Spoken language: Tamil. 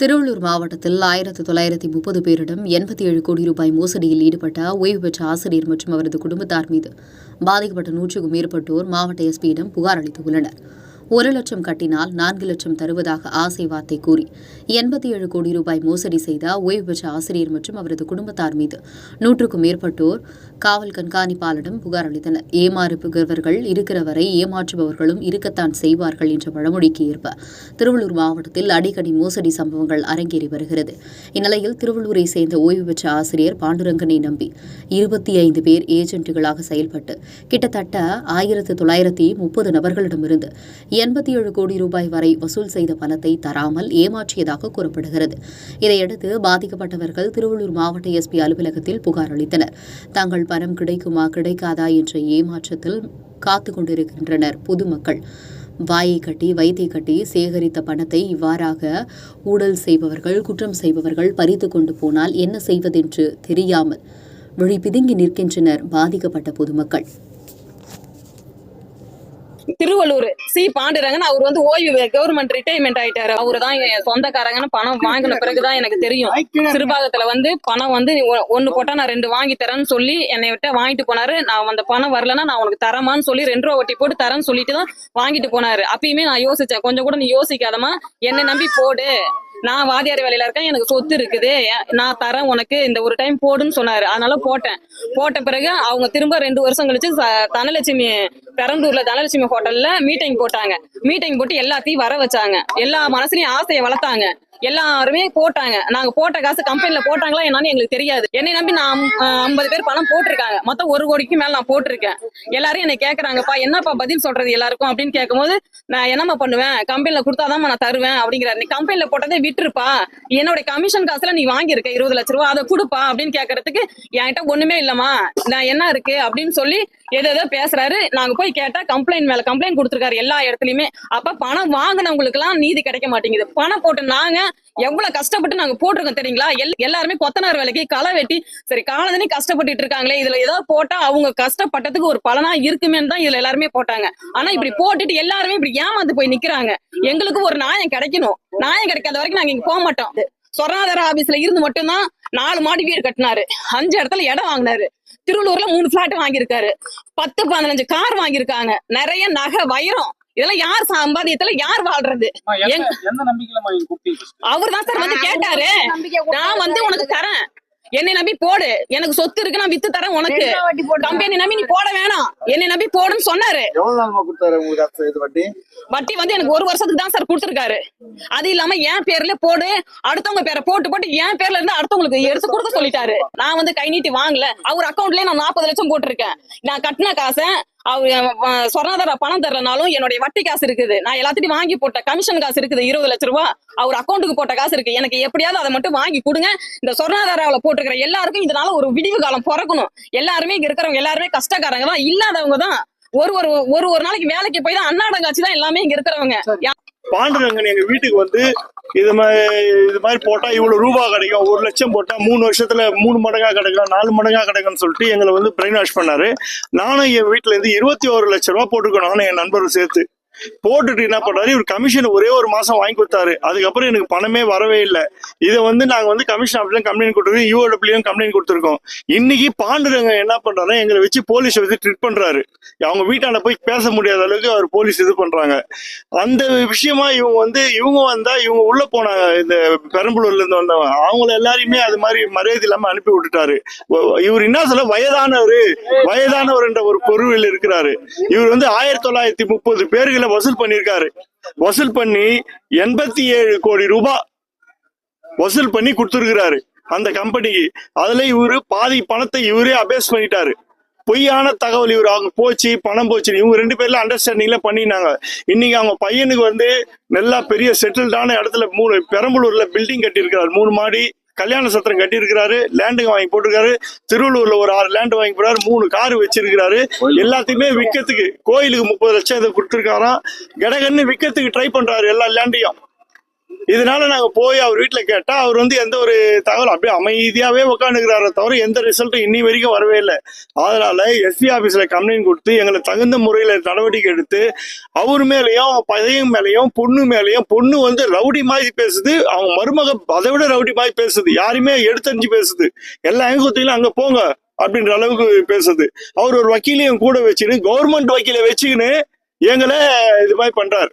திருவள்ளூர் மாவட்டத்தில் ஆயிரத்தி தொள்ளாயிரத்தி முப்பது பேரிடம் எண்பத்தி ஏழு கோடி ரூபாய் மோசடியில் ஈடுபட்ட ஓய்வு பெற்ற ஆசிரியர் மற்றும் அவரது குடும்பத்தார் மீது பாதிக்கப்பட்ட நூற்றுக்கும் மேற்பட்டோர் மாவட்ட எஸ்பியிடம் புகார் அளித்துள்ளனர். ஒரு லட்சம் கட்டினால் நான்கு லட்சம் தருவதாக ஆசை வார்த்தை கூறி எண்பத்தி ஏழு கோடி ரூபாய் மோசடி செய்த ஓய்வு பெற்ற ஆசிரியர் மற்றும் அவரது குடும்பத்தார் மீது நூற்றுக்கும் மேற்பட்டோர் காவல் கண்காணிப்பாளரிடம் புகார் அளித்தனர். ஏமாறுபவர்கள் இருக்கிற வரை ஏமாற்றுபவர்களும் இருக்கத்தான் செய்வார்கள் என்ற பழமொழிக்கு ஏற்ப திருவள்ளூர் மாவட்டத்தில் அடிக்கடி மோசடி சம்பவங்கள் அரங்கேறி வருகிறது. இந்நிலையில் திருவள்ளூரை சேர்ந்த ஓய்வு பெற்ற ஆசிரியர் பாண்டுரங்கனை நம்பி இருபத்தி ஐந்து பேர் ஏஜென்ட்டுகளாக செயல்பட்டு கிட்டத்தட்ட ஆயிரத்து தொள்ளாயிரத்தி முப்பது நபர்களிடமிருந்து எண்பத்தி ஏழு கோடி ரூபாய் வரை வசூல் செய்த பணத்தை தராமல் ஏமாற்றியதாக கூறப்படுகிறது. இதையடுத்து பாதிக்கப்பட்டவர்கள் திருவள்ளூர் மாவட்ட எஸ்பி அலுவலகத்தில் புகார் அளித்தனர். தங்கள் பணம் கிடைக்குமா கிடைக்காதா என்ற ஏமாற்றத்தில் காத்து கொண்டிருக்கின்றனர் பொதுமக்கள். வாயை கட்டி வைத்தை கட்டி சேகரித்த பணத்தை இவ்வாறாக ஊழல் செய்பவர்கள் குற்றம் செய்பவர்கள் பறித்து கொண்டு போனால் என்ன செய்வதென்று தெரியாமல் விழி பிதுங்கி நிற்கின்றனர் பாதிக்கப்பட்ட பொதுமக்கள். திருவள்ளூர் சி பாண்டுரங்கன் அவர் வந்து ஓய்வு கவர்மெண்ட் ரிட்டைர்மெண்ட் ஆயிட்டாரு. அவரு தான் என் சொந்தக்காரங்கன்னு பணம் வாங்கின பிறகுதான் எனக்கு தெரியும். சிறுபாகத்துல வந்து பணம் வந்து நீ போட்டா நான் ரெண்டு வாங்கி தரேன்னு சொல்லி என்னை விட்ட வாங்கிட்டு போனாரு. நான் அந்த பணம் வரலன்னா நான் உனக்கு தரமான்னு சொல்லி ரெண்டு ரூபா ஒட்டி போட்டு தரேன்னு சொல்லிட்டு தான் வாங்கிட்டு போனாரு. அப்பயுமே நான் யோசிச்சேன் கொஞ்சம் கூட நீ யோசிக்காதமா என்னை நம்பி போடு. நான் வாதியார் வேலையில இருக்கேன். எனக்கு சொத்து இருக்குது. நான் தரேன் உனக்கு. இந்த ஒரு டைம் போடுன்னு சொன்னாரு. அதனால போட்டேன். போட்ட பிறகு அவங்க திரும்ப ரெண்டு வருஷம் கழிச்சு தனலட்சுமி பெரம்பூர்ல தனலட்சுமி ஹோட்டல்ல மீட்டிங் போட்டாங்க. மீட்டிங் போட்டு எல்லாத்தையும் வர வச்சாங்க. எல்லா மனசுலயும் ஆசையை வளர்த்தாங்க. எல்லாருமே போட்டாங்க. நாங்க போட்ட காசு கம்பெனில போட்டாங்களா என்னன்னு எங்களுக்கு தெரியாது. என்னை நம்பி நான் ஐம்பது பேர் பணம் போட்டிருக்காங்க. மொத்தம் ஒரு கோடிக்கு மேல நான் போட்டிருக்கேன். எல்லாரும் என்னை கேக்குறாங்கப்பா என்னப்பா பதில் சொல்றது எல்லாருக்கும்? அப்படின்னு கேட்கும்போது நான் என்னம்மா பண்ணுவேன்? கம்பெனில கொடுத்தாதான் நான் தருவேன் அப்படிங்கிறாரு. நீ கம்பெனில போட்டதே விட்டுருப்பா. என்னோட கமிஷன் காசுல நீ வாங்கியிருக்க இருபது லட்ச ரூபா. அதை கொடுப்பா அப்படின்னு கேட்கறதுக்கு என்கிட்ட ஒண்ணுமே இல்லம்மா. நான் என்ன இருக்கு? அப்படின்னு சொல்லி எதோ பேசுறாரு. நாங்க போய் கேட்டா கம்ப்ளைண்ட் மேல கம்ப்ளைண்ட் கொடுத்துருக்காரு எல்லா இடத்துலயுமே. அப்ப பணம் வாங்கினவங்களுக்கு எல்லாம் நீதி கிடைக்க மாட்டேங்குது. பணம் போட்டு நாங்க எவ்வளவு கஷ்டப்பட்டு நாங்க போட்டிருக்கோம் தெரியுங்களா? எல்லாருமே கொத்தனார் வேலைக்கு களை வெட்டி சரி காலதனி கஷ்டப்பட்டுட்டு இருக்காங்களே. இதுல ஏதாவது போட்டா அவங்க கஷ்டப்பட்டதுக்கு ஒரு பலனா இருக்குமேன்னு தான் இதுல எல்லாருமே போட்டாங்க. ஆனா இப்படி போட்டுட்டு எல்லாருமே இப்படி ஏமாந்து போய் நிக்கிறாங்க. எங்களுக்கு ஒரு நியாயம் கிடைக்கணும். நியாயம் கிடைக்காத வரைக்கும் நாங்க இங்க போக மாட்டோம். சொர்ணாதார ஆபீஸ்ல இருந்து மட்டும்தான் நாலு மாடி வீடு கட்டினாரு. அஞ்சு இடத்துல இடம் வாங்கினாரு. திருவள்ளூர்ல மூணு பிளாட் வாங்கியிருக்காரு. பத்து பதினஞ்சு கார் வாங்கியிருக்காங்க. நிறைய நகை வைரம். இதெல்லாம் யார் சம்பாதியத்துல யார் வாழ்றது? அவர் தான் சார் வந்து கேட்டாரு. நான் வந்து உனக்கு தரேன். என்னை நம்பி போடு. எனக்கு சொத்து இருக்கு நான் வித்து தரேன் உனக்கு. கம்பெனி நம்பி நீ போட வேணாம். என்னை நம்பி போடுன்னு சொன்னாரு. வட்டி? வந்து எனக்கு ஒரு வருஷத்துக்கு தான் சார் கொடுத்துருக்காரு. அது இல்லாம என் பேர்ல போடு. அடுத்தவங்க பேரை போட்டு போட்டு என் பேர்ல இருந்து அடுத்தவங்களுக்கு எடுத்து கொடுக்க சொல்லிட்டாரு. நான் வந்து கை நீட்டி வாங்கல. அவர் அக்கௌண்ட்லயே நான் நாற்பது லட்சம் போட்டிருக்கேன். நான் கட்டின காசை அவர் சொர்ணாதார பணம் தரலனாலும் என்னுடைய வட்டி காசு இருக்குது. நான் எல்லாத்தையும் வாங்கி போட்ட கமிஷன் காசு இருக்குது இருபது லட்ச ரூபா. அவர் அக்கௌண்ட்டுக்கு போட்ட காசு இருக்கு. எனக்கு எப்படியாவது அதை மட்டும் வாங்கி கொடுங்க. இந்த சொர்ணாதாராவில் போட்டிருக்கிற எல்லாருக்கும் இதனால ஒரு விடிவு காலம் பிறக்கணும். எல்லாருமே இங்க இருக்கிறவங்க எல்லாருமே கஷ்டக்காரங்க தான் இல்லாதவங்க தான். ஒரு ஒரு ஒரு ஒரு நாளைக்கு வேலைக்கு போய் தான் அன்னாடங்காட்சி தான் எல்லாமே இங்க இருக்கிறவங்க. பாண்டுரங்கன் எங்க வீட்டுக்கு வந்து இது மாதிரி இது மாதிரி போட்டா இவ்வளவு ரூபா கிடைக்கும். ஒரு லட்சம் போட்டா மூணு வருஷத்துல மூணு மடங்கா கிடைக்கும் நாலு மடங்கா கிடைக்கும்னு சொல்லிட்டு எங்களை வந்து பிரெயின் வாஷ் பண்ணாரு. நானும் என் வீட்டுல இருந்து இருபத்தி ஒரு லட்ச ரூபா போட்டுருக்கோம். நானும் என் நண்பரும் சேர்த்து. போட்டுட்டு என்ன பண்றாரு? இவர் கமிஷன் ஒரே ஒரு மாசம் வாங்கி கொடுத்தாரு. அதுக்கப்புறம் எனக்கு பணமே வரவே இல்லை. இதை வந்து நாங்க வந்து கமிஷன் ஆஃபீஸ்ல கம்ப்ளைண்ட் கொடுத்துருக்கோம். யூஓடபிள்யூ கம்ப்ளைண்ட் கொடுத்துருக்கோம். இன்னைக்கு பாண்டுரங்க என்ன பண்றாரு எங்களை வச்சு போலீஸ் வந்து ட்ரிட் பண்றாரு. அவங்க வீட்டாண்ட போய் பேச முடியாத அளவுக்கு அவர் போலீஸ் இது பண்றாங்க. அந்த விஷயமா இவங்க வந்து இவங்க வந்தா இவங்க உள்ள போனாங்க இந்த பெரம்பலூர்ல இருந்து வந்தவங்க அவங்கள எல்லாரையுமே அது மாதிரி மரியாதை இல்லாம அனுப்பி விட்டுட்டாரு. இவர் என்ன சொல்ல வயதானவர் வயதானவர் என்ற ஒரு பொருவில் இருக்கிறாரு. இவர் வந்து ஆயிரத்தி தொள்ளாயிரத்தி முப்பது பேர்களை வசூல் பண்ணியிருக்காரு. வசூல் பண்ணி எண்பத்தி ஏழு கோடி ரூபாய் வசூல் பண்ணி கொடுத்துருக்கிறாரு அந்த கம்பெனிக்கு. அதுல இவரு பாதி பணத்தை இவரே அபேஸ் பண்ணிட்டாரு. பொய்யான தகவல் இவர் அவங்க போச்சு பணம் போச்சு இவங்க ரெண்டு பேர்ல அண்டர்ஸ்டாண்டிங்ல பண்ணினாங்க. இன்னைக்கு அவங்க பையனுக்கு வந்து நல்லா பெரிய செட்டில்டான இடத்துல மூணு பெரம்பலூர்ல பில்டிங் கட்டிருக்கிறார் மூணு மாடி. கல்யாண சத்திரம் கட்டியிருக்கிறாரு லேண்டுங்க வாங்கி போட்டிருக்காரு. திருவள்ளூர்ல ஒரு ஆறு லேண்டு வாங்கி போறாரு மூணு கார் வச்சிருக்கிறாரு. எல்லாத்தையுமே விற்கிறதுக்கு கோயிலுக்கு முப்பது லட்சம் இதை கொடுத்துருக்காராம். கடகன்னு விற்கிறதுக்கு ட்ரை பண்றாரு எல்லா லேண்டையும் இதனால நாங்க போய் அவர் வீட்டுல கேட்டா அவர் வந்து எந்த ஒரு தகவல் அப்படியே அமைதியாவே உட்காந்துக்கிறாரே தவிர எந்த ரிசல்ட்டும் இன்னி வரைக்கும் வரவே இல்லை. அதனால எஸ்பி ஆபீஸ்ல கம்ப்ளைண்ட் கொடுத்து எங்களை தகுந்த முறையில நடவடிக்கை எடுத்து அவர் மேலேயும் பையன் மேலேயும் பொண்ணு மேலேயும் பொண்ணு வந்து ரவுடி மாதிரி பேசுது. அவங்க மருமக அதை விட ரவுடி மாதிரி பேசுது. யாருமே எடுத்தறிஞ்சு பேசுது. எல்லா எங்கத்தையும் அங்க போங்க அப்படின்ற அளவுக்கு பேசுது. அவர் ஒரு வக்கீலையும் கூட வச்சுன்னு கவர்மெண்ட் வக்கீலை வச்சுக்கின்னு எங்களை இது மாதிரி பண்றாரு.